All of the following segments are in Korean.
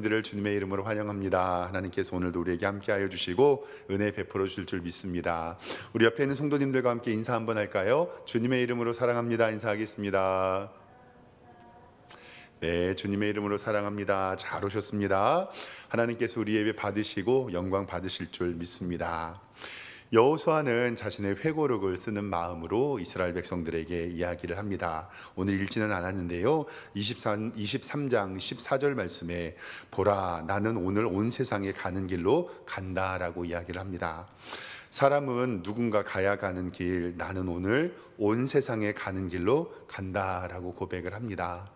들을 주님의 이름으로 환영합니다. 하나님께서 오늘도 우리에게 함께하여 주시고 은혜 베풀어 주실 줄 믿습니다. 우리 옆에 있는 성도님들과 함께 인사 한번 할까요? 주님의 이름으로 사랑합니다. 인사하겠습니다. 네, 주님의 이름으로 사랑합니다. 잘 오셨습니다. 하나님께서 우리 예배 받으시고 영광 받으실 줄 믿습니다. 여호수아는 자신의 회고록을 쓰는 마음으로 이스라엘 백성들에게 이야기를 합니다. 오늘 읽지는 않았는데요. 23, 23장 14절 말씀에 보라 나는 오늘 온 세상에 가는 길로 간다라고 이야기를 합니다. 사람은 누군가 가야 가는 길 나는 오늘 온 세상에 가는 길로 간다라고 고백을 합니다.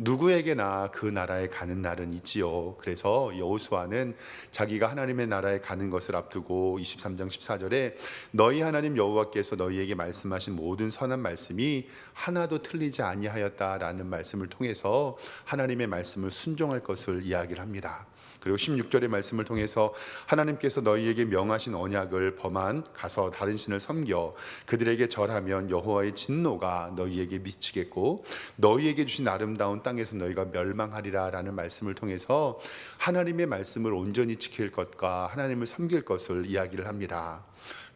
누구에게나 그 나라에 가는 날은 있지요. 그래서 여호수아는 자기가 하나님의 나라에 가는 것을 앞두고 23장 14절에 너희 하나님 여호와께서 너희에게 말씀하신 모든 선한 말씀이 하나도 틀리지 아니하였다라는 말씀을 통해서 하나님의 말씀을 순종할 것을 이야기를 합니다. 그리고 16절의 말씀을 통해서 하나님께서 너희에게 명하신 언약을 범한 가서 다른 신을 섬겨 그들에게 절하면 여호와의 진노가 너희에게 미치겠고 너희에게 주신 아름다운 땅에서 너희가 멸망하리라라는 말씀을 통해서 하나님의 말씀을 온전히 지킬 것과 하나님을 섬길 것을 이야기를 합니다.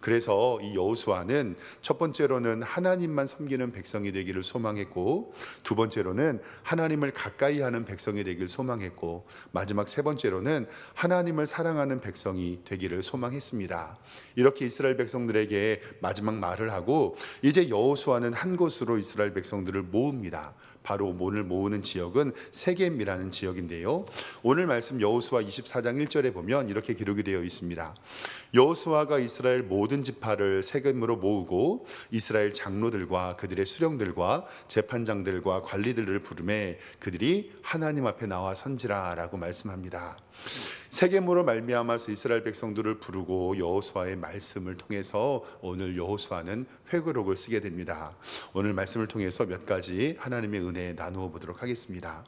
그래서 이 여호수아는 첫 번째로는 하나님만 섬기는 백성이 되기를 소망했고 두 번째로는 하나님을 가까이 하는 백성이 되기를 소망했고 마지막 세 번째로는 하나님을 사랑하는 백성이 되기를 소망했습니다. 이렇게 이스라엘 백성들에게 마지막 말을 하고 이제 여호수아는 한 곳으로 이스라엘 백성들을 모읍니다. 바로 오늘 모으는 지역은 세겜이라는 지역인데요. 오늘 말씀 여호수아 24장 1절에 보면 이렇게 기록이 되어 있습니다. 여호수아가 이스라엘 모든 지파를 세겜으로 모으고 이스라엘 장로들과 그들의 수령들과 재판장들과 관리들을 부르매 그들이 하나님 앞에 나와 선지라라고 말씀합니다. 세겜으로 말미암아서 이스라엘 백성들을 부르고 여호수아의 말씀을 통해서 오늘 여호수아는 회고록을 쓰게 됩니다. 오늘 말씀을 통해서 몇 가지 하나님의 은혜 나누어 보도록 하겠습니다.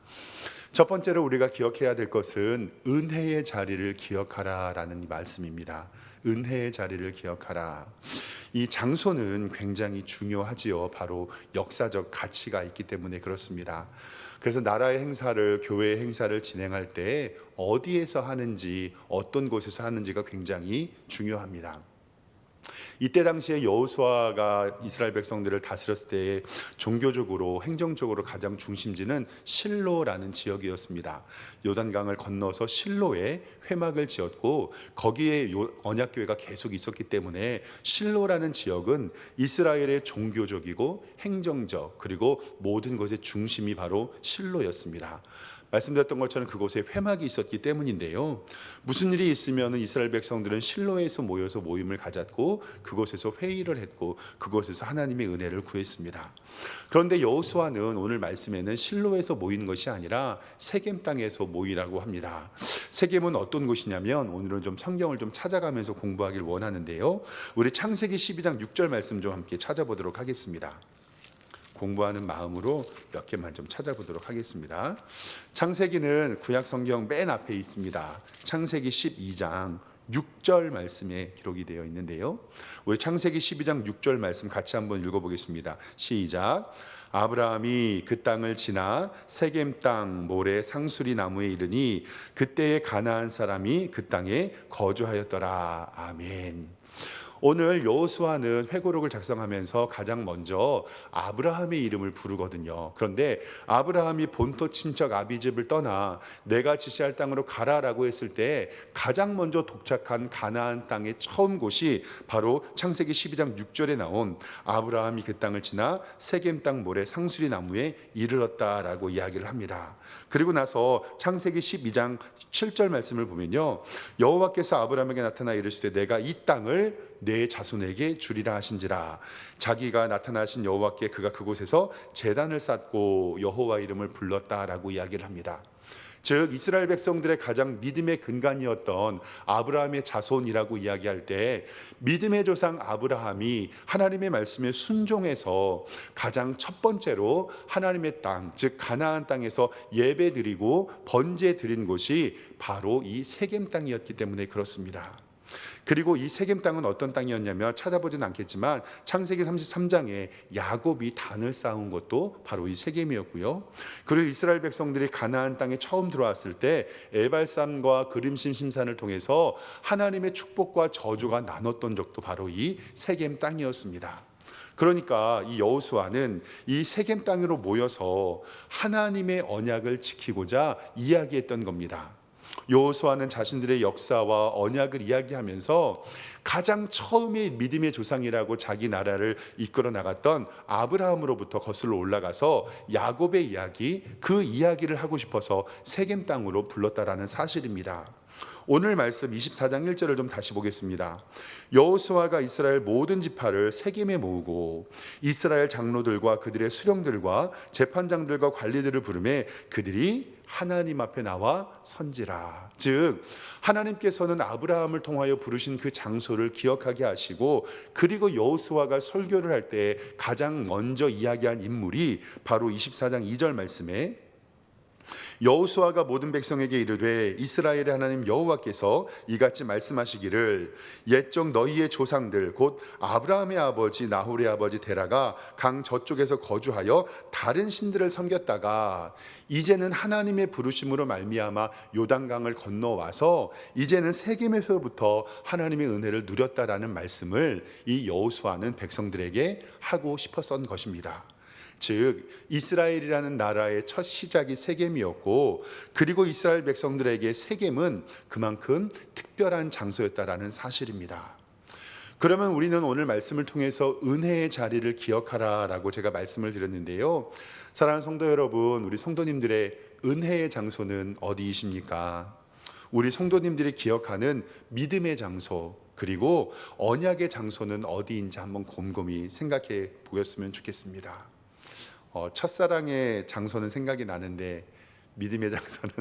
첫 번째로 우리가 기억해야 될 것은 은혜의 자리를 기억하라라는 이 말씀입니다. 은혜의 자리를 기억하라. 이 장소는 굉장히 중요하지요. 바로 역사적 가치가 있기 때문에 그렇습니다. 그래서 나라의 행사를 교회의 행사를 진행할 때 어디에서 하는지 어떤 곳에서 하는지가 굉장히 중요합니다. 이때 당시에 여호수아가 이스라엘 백성들을 다스렸을 때 종교적으로 행정적으로 가장 중심지는 실로라는 지역이었습니다. 요단강을 건너서 실로에 회막을 지었고 거기에 언약 교회가 계속 있었기 때문에 실로라는 지역은 이스라엘의 종교적이고 행정적 그리고 모든 것의 중심이 바로 실로였습니다. 말씀드렸던 것처럼 그곳에 회막이 있었기 때문인데요. 무슨 일이 있으면 이스라엘 백성들은 실로에서 모여서 모임을 가졌고 그곳에서 회의를 했고 그곳에서 하나님의 은혜를 구했습니다. 그런데 여호수아는 오늘 말씀에는 실로에서 모이는 것이 아니라 세겜 땅에서 모이라고 합니다. 세겜은 어떤 곳이냐면 오늘은 좀 성경을 좀 찾아가면서 공부하길 원하는데요. 우리 창세기 12장 6절 말씀 좀 함께 찾아보도록 하겠습니다. 공부하는 마음으로 몇 개만 좀 찾아보도록 하겠습니다. 창세기는 구약 성경 맨 앞에 있습니다. 창세기 12장 6절 말씀에 기록이 되어 있는데요. 우리 창세기 12장 6절 말씀 같이 한번 읽어보겠습니다. 시작. 아브라함이 그 땅을 지나 세겜 땅 모래 상수리 나무에 이르니 그때에 가나안 사람이 그 땅에 거주하였더라. 아멘. 오늘 여호수아는 회고록을 작성하면서 가장 먼저 아브라함의 이름을 부르거든요. 그런데 아브라함이 본토 친척 아비집을 떠나 내가 지시할 땅으로 가라라고 했을 때 가장 먼저 도착한 가나안 땅의 처음 곳이 바로 창세기 12장 6절에 나온 아브라함이 그 땅을 지나 세겜 땅 모래 상수리 나무에 이르렀다라고 이야기를 합니다. 그리고 나서 창세기 12장 7절 말씀을 보면요. 여호와께서 아브라함에게 나타나 이르시되 내가 이 땅을 내 자손에게 주리라 하신지라 자기가 나타나신 여호와께 그가 그곳에서 제단을 쌓고 여호와 이름을 불렀다라고 이야기를 합니다. 즉 이스라엘 백성들의 가장 믿음의 근간이었던 아브라함의 자손이라고 이야기할 때 믿음의 조상 아브라함이 하나님의 말씀에 순종해서 가장 첫 번째로 하나님의 땅, 즉 가나안 땅에서 예배드리고 번제 드린 곳이 바로 이 세겜 땅이었기 때문에 그렇습니다. 그리고 이 세겜 땅은 어떤 땅이었냐면 찾아보진 않겠지만 창세기 33장에 야곱이 단을 쌓은 것도 바로 이 세겜이었고요. 그리고 이스라엘 백성들이 가나안 땅에 처음 들어왔을 때 에발산과 그림심 심산을 통해서 하나님의 축복과 저주가 나눴던 적도 바로 이 세겜 땅이었습니다. 그러니까 이 여호수아는 이 세겜 땅으로 모여서 하나님의 언약을 지키고자 이야기했던 겁니다. 여호수아는 자신들의 역사와 언약을 이야기하면서 가장 처음에 믿음의 조상이라고 자기 나라를 이끌어 나갔던 아브라함으로부터 거슬러 올라가서 야곱의 이야기 그 이야기를 하고 싶어서 세겜 땅으로 불렀다라는 사실입니다. 오늘 말씀 24장 1절을 좀 다시 보겠습니다. 여호수아가 이스라엘 모든 지파를 세겜에 모으고 이스라엘 장로들과 그들의 수령들과 재판장들과 관리들을 부르매 그들이 하나님 앞에 나와 선지라. 즉 하나님께서는 아브라함을 통하여 부르신 그 장소를 기억하게 하시고 그리고 여호수아가 설교를 할 때 가장 먼저 이야기한 인물이 바로 24장 2절 말씀에 여호수아가 모든 백성에게 이르되 이스라엘의 하나님 여호와께서 이같이 말씀하시기를 옛적 너희의 조상들 곧 아브라함의 아버지 나홀의 아버지 데라가 강 저쪽에서 거주하여 다른 신들을 섬겼다가 이제는 하나님의 부르심으로 말미암아 요단강을 건너와서 이제는 세겜에서부터 하나님의 은혜를 누렸다라는 말씀을 이 여호수아는 백성들에게 하고 싶었던 것입니다. 즉 이스라엘이라는 나라의 첫 시작이 세겜이었고 그리고 이스라엘 백성들에게 세겜은 그만큼 특별한 장소였다라는 사실입니다. 그러면 우리는 오늘 말씀을 통해서 은혜의 자리를 기억하라라고 제가 말씀을 드렸는데요. 사랑하는 성도 여러분, 우리 성도님들의 은혜의 장소는 어디이십니까? 우리 성도님들이 기억하는 믿음의 장소 그리고 언약의 장소는 어디인지 한번 곰곰이 생각해 보였으면 좋겠습니다. 어, 첫사랑의 장소는 생각이 나는데 믿음의 장소는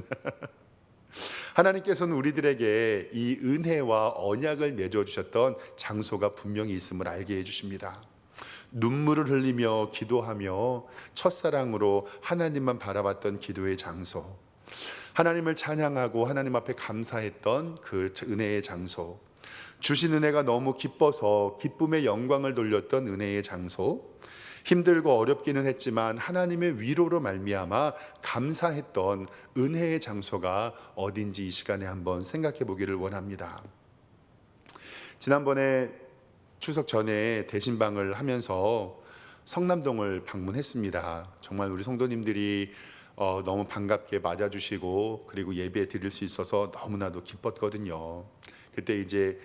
하나님께서는 우리들에게 이 은혜와 언약을 맺어 주셨던 장소가 분명히 있음을 알게 해 주십니다. 눈물을 흘리며 기도하며 첫사랑으로 하나님만 바라봤던 기도의 장소. 하나님을 찬양하고 하나님 앞에 감사했던 그 은혜의 장소. 주신 은혜가 너무 기뻐서 기쁨의 영광을 돌렸던 은혜의 장소. 힘들고 어렵기는 했지만 하나님의 위로로 말미암아 감사했던 은혜의 장소가 어딘지 이 시간에 한번 생각해 보기를 원합니다. 지난번에 추석 전에 대신방을 하면서 성남동을 방문했습니다. 정말 우리 성도님들이 어, 너무 반갑게 맞아주시고 그리고 예배 드릴 수 있어서 너무나도 기뻤거든요. 그때 이제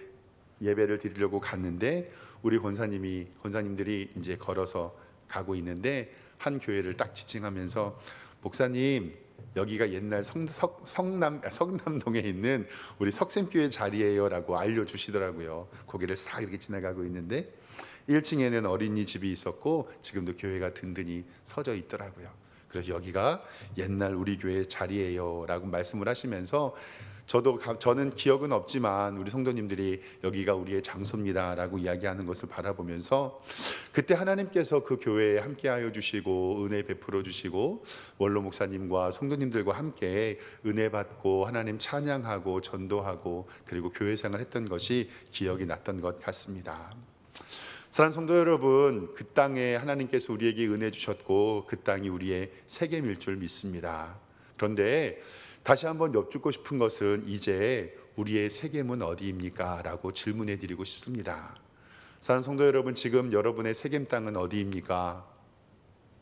예배를 드리려고 갔는데 우리 권사님이 권사님들이 이제 걸어서 가고 있는데 한 교회를 딱 지칭하면서 목사님 여기가 옛날 성, 석, 성남 아, 성남동에 있는 우리 석샘교회 자리예요라고 알려주시더라고요. 거기를 싹 이렇게 지나가고 있는데 1층에는 어린이 집이 있었고 지금도 교회가 든든히 서져 있더라고요. 그래서 여기가 옛날 우리 교회 자리예요라고 말씀을 하시면서 저도 저는 기억은 없지만 우리 성도님들이 여기가 우리의 장소입니다라고 이야기하는 것을 바라보면서 그때 하나님께서 그 교회에 함께하여 주시고 은혜 베풀어 주시고 원로 목사님과 성도님들과 함께 은혜 받고 하나님 찬양하고 전도하고 그리고 교회 생활했던 것이 기억이 났던 것 같습니다. 사랑 성도 여러분, 그 땅에 하나님께서 우리에게 은혜 주셨고 그 땅이 우리의 세계일 줄 믿습니다. 그런데 다시 한번 여쭙고 싶은 것은 이제 우리의 세겜은 어디입니까? 라고 질문해 드리고 싶습니다. 사는 성도 여러분, 지금 여러분의 세겜 땅은 어디입니까?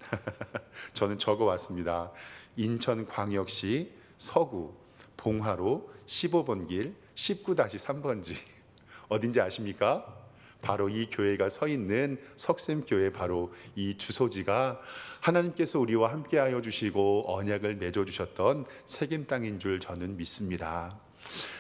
저는 적어 왔습니다. 인천광역시 서구 봉화로 15번 길 19-3번지 어딘지 아십니까? 바로 이 교회가 서 있는 석샘교회 바로 이 주소지가 하나님께서 우리와 함께하여 주시고 언약을 맺어 주셨던 세겜 땅인 줄 저는 믿습니다.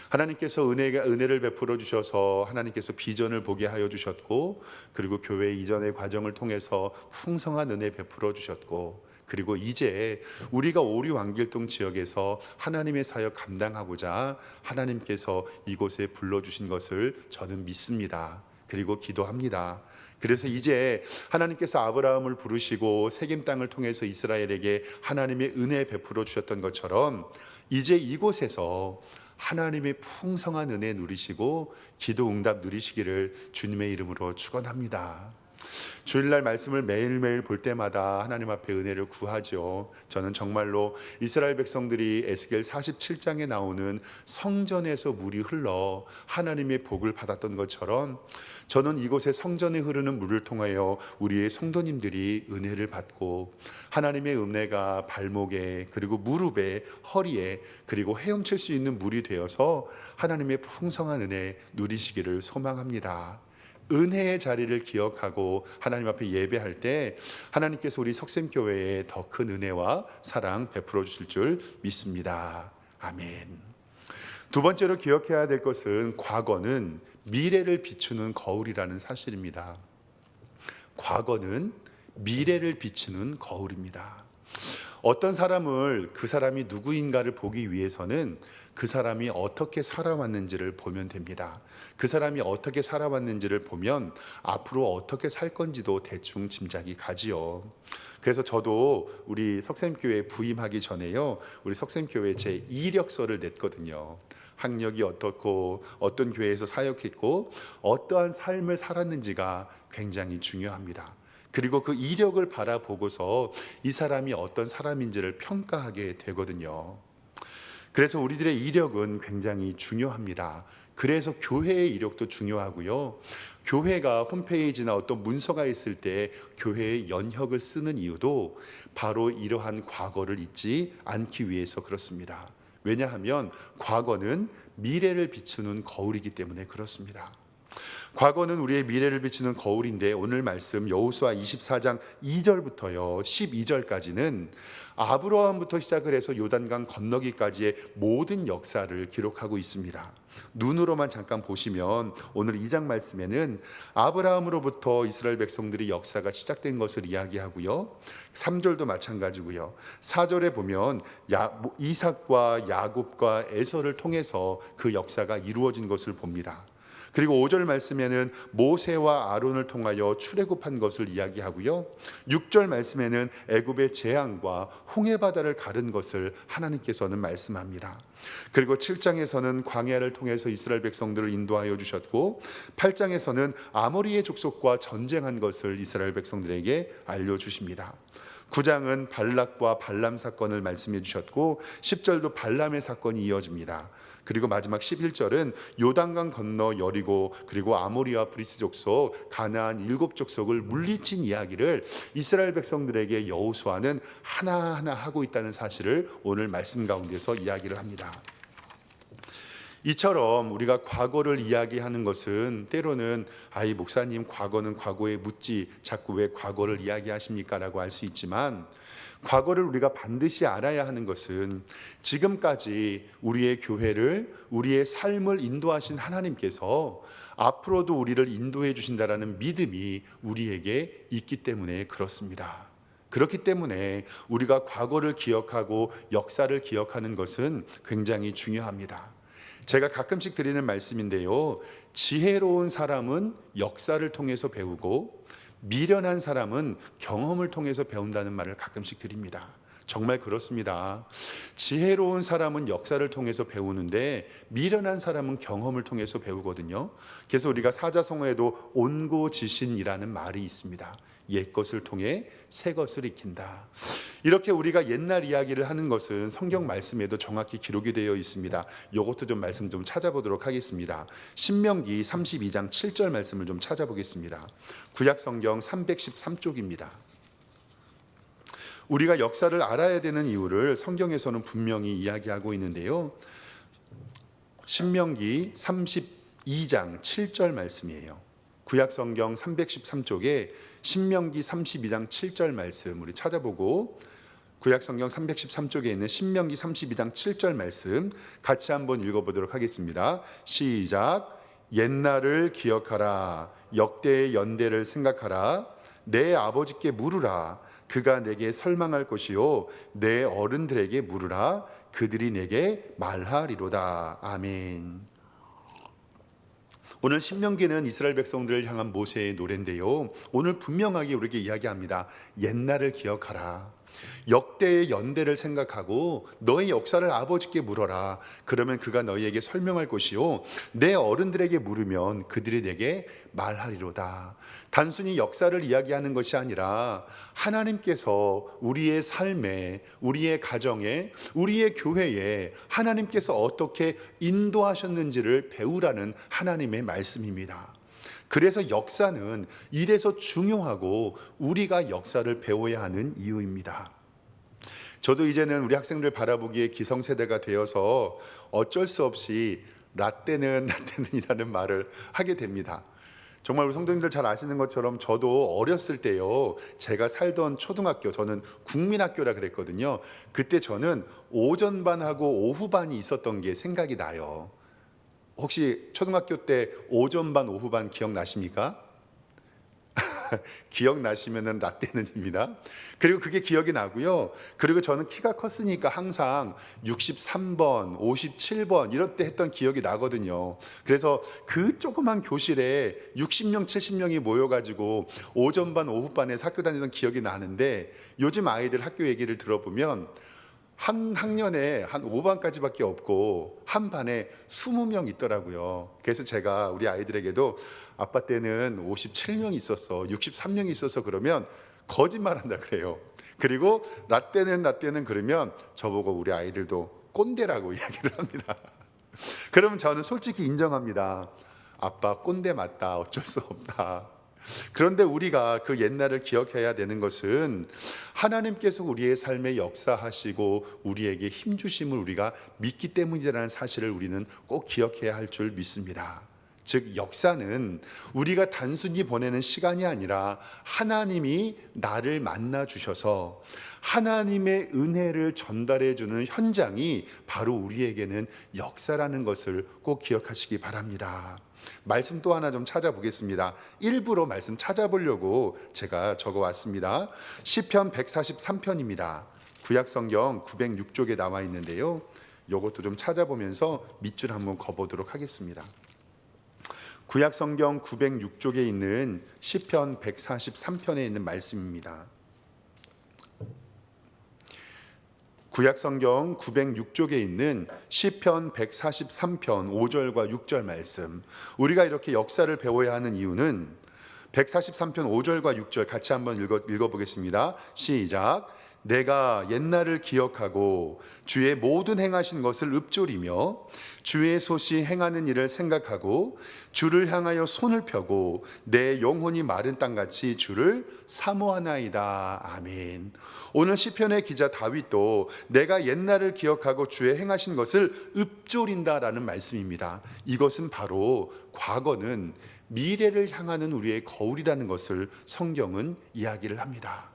하나님께서 은혜가 은혜를 베풀어 주셔서 하나님께서 비전을 보게 하여 주셨고 그리고 교회 이전의 과정을 통해서 풍성한 은혜 베풀어 주셨고 그리고 이제 우리가 오리 왕길동 지역에서 하나님의 사역 감당하고자 하나님께서 이곳에 불러 주신 것을 저는 믿습니다. 그리고 기도합니다. 그래서 이제 하나님께서 아브라함을 부르시고 세겜 땅을 통해서 이스라엘에게 하나님의 은혜 베풀어 주셨던 것처럼 이제 이곳에서 하나님의 풍성한 은혜 누리시고 기도 응답 누리시기를 주님의 이름으로 축원합니다. 주일날 말씀을 매일매일 볼 때마다 하나님 앞에 은혜를 구하죠. 저는 정말로 이스라엘 백성들이 에스겔 47장에 나오는 성전에서 물이 흘러 하나님의 복을 받았던 것처럼 저는 이곳에 성전에 흐르는 물을 통하여 우리의 성도님들이 은혜를 받고 하나님의 은혜가 발목에 그리고 무릎에 허리에 그리고 헤엄칠 수 있는 물이 되어서 하나님의 풍성한 은혜 누리시기를 소망합니다. 은혜의 자리를 기억하고 하나님 앞에 예배할 때 하나님께서 우리 석샘교회에 더 큰 은혜와 사랑 베풀어 주실 줄 믿습니다. 아멘. 두 번째로 기억해야 될 것은 과거는 미래를 비추는 거울이라는 사실입니다. 과거는 미래를 비추는 거울입니다. 어떤 사람을 그 사람이 누구인가를 보기 위해서는 그 사람이 어떻게 살아왔는지를 보면 됩니다. 그 사람이 어떻게 살아왔는지를 보면 앞으로 어떻게 살 건지도 대충 짐작이 가지요. 그래서 저도 우리 석샘교회 부임하기 전에요. 우리 석샘교회 제 이력서를 냈거든요. 학력이 어떻고 어떤 교회에서 사역했고 어떠한 삶을 살았는지가 굉장히 중요합니다. 그리고 그 이력을 바라보고서 이 사람이 어떤 사람인지를 평가하게 되거든요. 그래서 우리들의 이력은 굉장히 중요합니다. 그래서 교회의 이력도 중요하고요. 교회가 홈페이지나 어떤 문서가 있을 때 교회의 연혁을 쓰는 이유도 바로 이러한 과거를 잊지 않기 위해서 그렇습니다. 왜냐하면 과거는 미래를 비추는 거울이기 때문에 그렇습니다. 과거는 우리의 미래를 비추는 거울인데 오늘 말씀 여호수아 24장 2절부터요 12절까지는 아브라함부터 시작을 해서 요단강 건너기까지의 모든 역사를 기록하고 있습니다. 눈으로만 잠깐 보시면 오늘 2장 말씀에는 아브라함으로부터 이스라엘 백성들이 역사가 시작된 것을 이야기하고요. 3절도 마찬가지고요. 4절에 보면 야, 이삭과 야곱과 에서를 통해서 그 역사가 이루어진 것을 봅니다. 그리고 5절 말씀에는 모세와 아론을 통하여 출애굽한 것을 이야기하고요. 6절 말씀에는 애굽의 재앙과 홍해 바다를 가른 것을 하나님께서는 말씀합니다. 그리고 7장에서는 광야를 통해서 이스라엘 백성들을 인도하여 주셨고 8장에서는 아모리의 족속과 전쟁한 것을 이스라엘 백성들에게 알려 주십니다. 9장은 발락과 발람 사건을 말씀해 주셨고 10절도 발람의 사건이 이어집니다. 그리고 마지막 11절은 요단강 건너 여리고 그리고 아모리와 브리스 족속 가나안 일곱 족속을 물리친 이야기를 이스라엘 백성들에게 여호수아는 하나하나 하고 있다는 사실을 오늘 말씀 가운데서 이야기를 합니다. 이처럼 우리가 과거를 이야기하는 것은 때로는 아이 목사님 과거는 과거에 묻지 자꾸 왜 과거를 이야기하십니까라고 할 수 있지만 과거를 우리가 반드시 알아야 하는 것은 지금까지 우리의 교회를 우리의 삶을 인도하신 하나님께서 앞으로도 우리를 인도해 주신다라는 믿음이 우리에게 있기 때문에 그렇습니다. 그렇기 때문에 우리가 과거를 기억하고 역사를 기억하는 것은 굉장히 중요합니다. 제가 가끔씩 드리는 말씀인데요. 지혜로운 사람은 역사를 통해서 배우고 미련한 사람은 경험을 통해서 배운다는 말을 가끔씩 드립니다. 정말 그렇습니다. 지혜로운 사람은 역사를 통해서 배우는데 미련한 사람은 경험을 통해서 배우거든요. 그래서 우리가 사자성어에도 온고지신이라는 말이 있습니다. 옛 것을 통해 새 것을 익힌다. 이렇게 우리가 옛날 이야기를 하는 것은 성경 말씀에도 정확히 기록이 되어 있습니다. 이것도 좀 말씀 좀 찾아보도록 하겠습니다. 신명기 32장 7절 말씀을 좀 찾아보겠습니다. 구약 성경 313쪽입니다. 우리가 역사를 알아야 되는 이유를 성경에서는 분명히 이야기하고 있는데요. 신명기 32장 7절 말씀이에요. 구약 성경 313쪽에 신명기 32장 7절 말씀 우리 찾아보고 구약 성경 313쪽에 있는 신명기 32장 7절 말씀 같이 한번 읽어 보도록 하겠습니다. 시작. 옛날을 기억하라. 역대의 연대를 생각하라. 내 아버지께 물으라. 그가 내게 설망할 것이요 내 어른들에게 물으라. 그들이 내게 말하리로다. 아멘. 오늘 신명기는 이스라엘 백성들을 향한 모세의 노래인데요. 오늘 분명하게 우리에게 이야기합니다. 옛날을 기억하라. 역대의 연대를 생각하고 너의 역사를 아버지께 물어라. 그러면 그가 너희에게 설명할 것이요. 내 어른들에게 물으면 그들이 내게 말하리로다. 단순히 역사를 이야기하는 것이 아니라 하나님께서 우리의 삶에, 우리의 가정에, 우리의 교회에 하나님께서 어떻게 인도하셨는지를 배우라는 하나님의 말씀입니다. 그래서 역사는 이래서 중요하고 우리가 역사를 배워야 하는 이유입니다. 저도 이제는 우리 학생들 바라보기에 기성세대가 되어서 어쩔 수 없이 라떼는 라떼는이라는 말을 하게 됩니다. 정말 우리 성도님들 잘 아시는 것처럼 저도 어렸을 때요. 제가 살던 초등학교 저는 국민학교라 그랬거든요. 그때 저는 오전반하고 오후반이 있었던 게 생각이 나요. 혹시 초등학교 때 오전반 오후반 기억나십니까? 기억나시면은 라떼는입니다. 그리고 그게 기억이 나고요. 그리고 저는 키가 컸으니까 항상 63번, 57번 이럴 때 했던 기억이 나거든요. 그래서 그 조그만 교실에 60명, 70명이 모여가지고 오전반, 오후반에 학교 다니던 기억이 나는데 요즘 아이들 학교 얘기를 들어보면 한 학년에 한 5반까지밖에 없고 한 반에 20명 있더라고요. 그래서 제가 우리 아이들에게도 아빠 때는 57명 있었어. 63명 있어서 그러면 거짓말한다 그래요. 그리고 라떼는 라떼는 그러면 저보고 우리 아이들도 꼰대라고 이야기를 합니다. 그러면 저는 솔직히 인정합니다. 아빠 꼰대 맞다. 어쩔 수 없다. 그런데 우리가 그 옛날을 기억해야 되는 것은 하나님께서 우리의 삶에 역사하시고 우리에게 힘 주심을 우리가 믿기 때문이라는 사실을 우리는 꼭 기억해야 할 줄 믿습니다. 즉 역사는 우리가 단순히 보내는 시간이 아니라 하나님이 나를 만나 주셔서 하나님의 은혜를 전달해 주는 현장이 바로 우리에게는 역사라는 것을 꼭 기억하시기 바랍니다. 말씀 또 하나 좀 찾아보겠습니다. 일부러 말씀 찾아보려고 제가 적어 왔습니다. 시편 143편입니다. 구약 성경 906쪽에 나와 있는데요. 요것도 좀 찾아보면서 밑줄 한번 거 보도록 하겠습니다. 구약 성경 906쪽에 있는 시편 143편에 있는 말씀입니다. 구약 성경 906쪽에 있는 시편 143편 5절과 6절 말씀. 우리가 이렇게 역사를 배워야 하는 이유는 143편 5절과 6절 같이 한번 읽어, 읽어보겠습니다. 시작. 내가 옛날을 기억하고 주의 모든 행하신 것을 읊조리며 주의 소시 행하는 일을 생각하고 주를 향하여 손을 펴고 내 영혼이 마른 땅같이 주를 사모하나이다. 아멘. 오늘 시편의 기자 다윗도 내가 옛날을 기억하고 주의 행하신 것을 읊조린다라는 말씀입니다. 이것은 바로 과거는 미래를 향하는 우리의 거울이라는 것을 성경은 이야기를 합니다.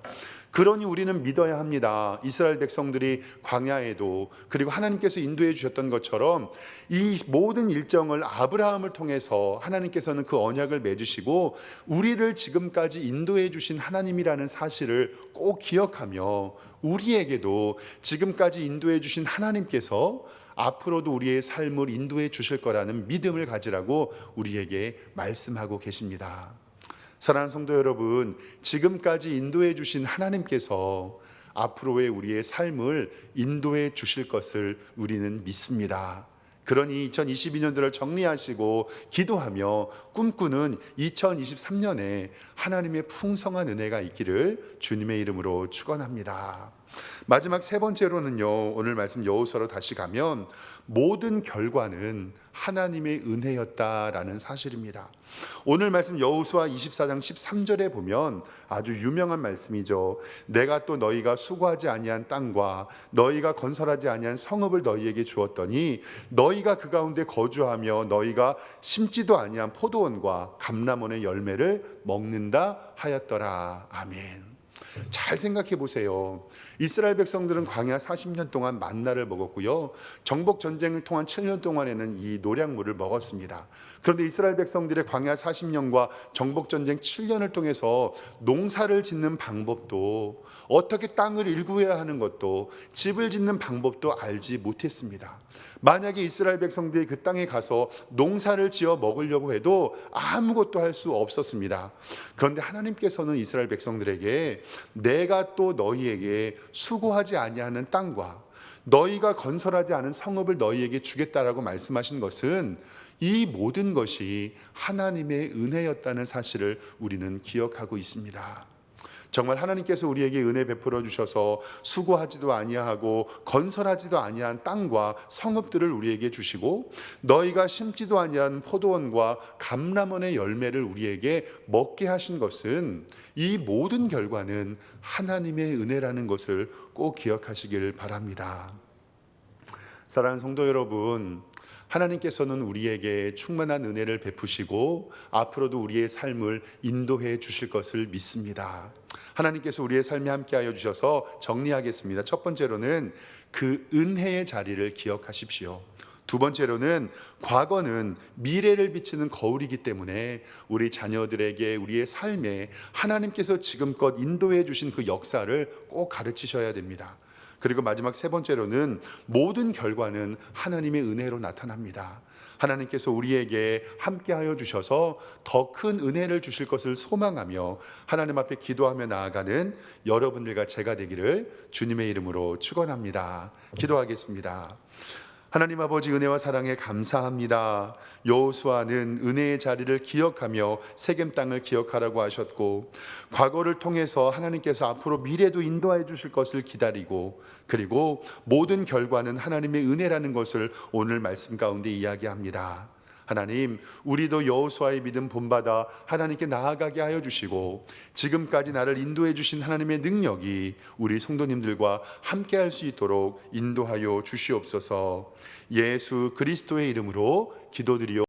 그러니 우리는 믿어야 합니다. 이스라엘 백성들이 광야에도 그리고 하나님께서 인도해 주셨던 것처럼 이 모든 일정을 아브라함을 통해서 하나님께서는 그 언약을 맺으시고 우리를 지금까지 인도해 주신 하나님이라는 사실을 꼭 기억하며 우리에게도 지금까지 인도해 주신 하나님께서 앞으로도 우리의 삶을 인도해 주실 거라는 믿음을 가지라고 우리에게 말씀하고 계십니다. 사랑하는 성도 여러분, 지금까지 인도해 주신 하나님께서 앞으로의 우리의 삶을 인도해 주실 것을 우리는 믿습니다. 그러니 2022년도를 정리하시고 기도하며 꿈꾸는 2023년에 하나님의 풍성한 은혜가 있기를 주님의 이름으로 축원합니다. 마지막 세 번째로는요. 오늘 말씀 여호수아로 다시 가면 모든 결과는 하나님의 은혜였다라는 사실입니다. 오늘 말씀 여호수아 24장 13절에 보면 아주 유명한 말씀이죠. 내가 또 너희가 수고하지 아니한 땅과 너희가 건설하지 아니한 성읍을 너희에게 주었더니 너희가 그 가운데 거주하며 너희가 심지도 아니한 포도원과 감람원의 열매를 먹는다 하였더라. 아멘. 잘 생각해 보세요. 이스라엘 백성들은 광야 40년 동안 만나를 먹었고요. 정복 전쟁을 통한 7년 동안에는 이 노량물을 먹었습니다. 그런데 이스라엘 백성들의 광야 40년과 정복 전쟁 7년을 통해서 농사를 짓는 방법도 어떻게 땅을 일구어야 하는 것도 집을 짓는 방법도 알지 못했습니다. 만약에 이스라엘 백성들이 그 땅에 가서 농사를 지어 먹으려고 해도 아무것도 할 수 없었습니다. 그런데 하나님께서는 이스라엘 백성들에게 내가 또 너희에게 수고하지 아니하는 땅과 너희가 건설하지 않은 성읍을 너희에게 주겠다라고 말씀하신 것은 이 모든 것이 하나님의 은혜였다는 사실을 우리는 기억하고 있습니다. 정말 하나님께서 우리에게 은혜 베풀어 주셔서 수고하지도 아니하고 건설하지도 아니한 땅과 성읍들을 우리에게 주시고 너희가 심지도 아니한 포도원과 감람원의 열매를 우리에게 먹게 하신 것은 이 모든 결과는 하나님의 은혜라는 것을 꼭 기억하시길 바랍니다. 사랑하는 성도 여러분, 하나님께서는 우리에게 충만한 은혜를 베푸시고 앞으로도 우리의 삶을 인도해 주실 것을 믿습니다. 하나님께서 우리의 삶에 함께하여 주셔서 정리하겠습니다. 첫 번째로는 그 은혜의 자리를 기억하십시오. 두 번째로는 과거는 미래를 비치는 거울이기 때문에 우리 자녀들에게 우리의 삶에 하나님께서 지금껏 인도해 주신 그 역사를 꼭 가르치셔야 됩니다. 그리고 마지막 세 번째로는 모든 결과는 하나님의 은혜로 나타납니다. 하나님께서 우리에게 함께하여 주셔서 더 큰 은혜를 주실 것을 소망하며 하나님 앞에 기도하며 나아가는 여러분들과 제가 되기를 주님의 이름으로 축원합니다. 기도하겠습니다. 하나님 아버지 은혜와 사랑에 감사합니다. 여호수아는 은혜의 자리를 기억하며 세겜 땅을 기억하라고 하셨고 과거를 통해서 하나님께서 앞으로 미래도 인도해 주실 것을 기다리고 그리고 모든 결과는 하나님의 은혜라는 것을 오늘 말씀 가운데 이야기합니다. 하나님, 우리도 여호수아의 믿음 본받아 하나님께 나아가게 하여 주시고 지금까지 나를 인도해 주신 하나님의 능력이 우리 성도님들과 함께 할 수 있도록 인도하여 주시옵소서. 예수 그리스도의 이름으로 기도드리오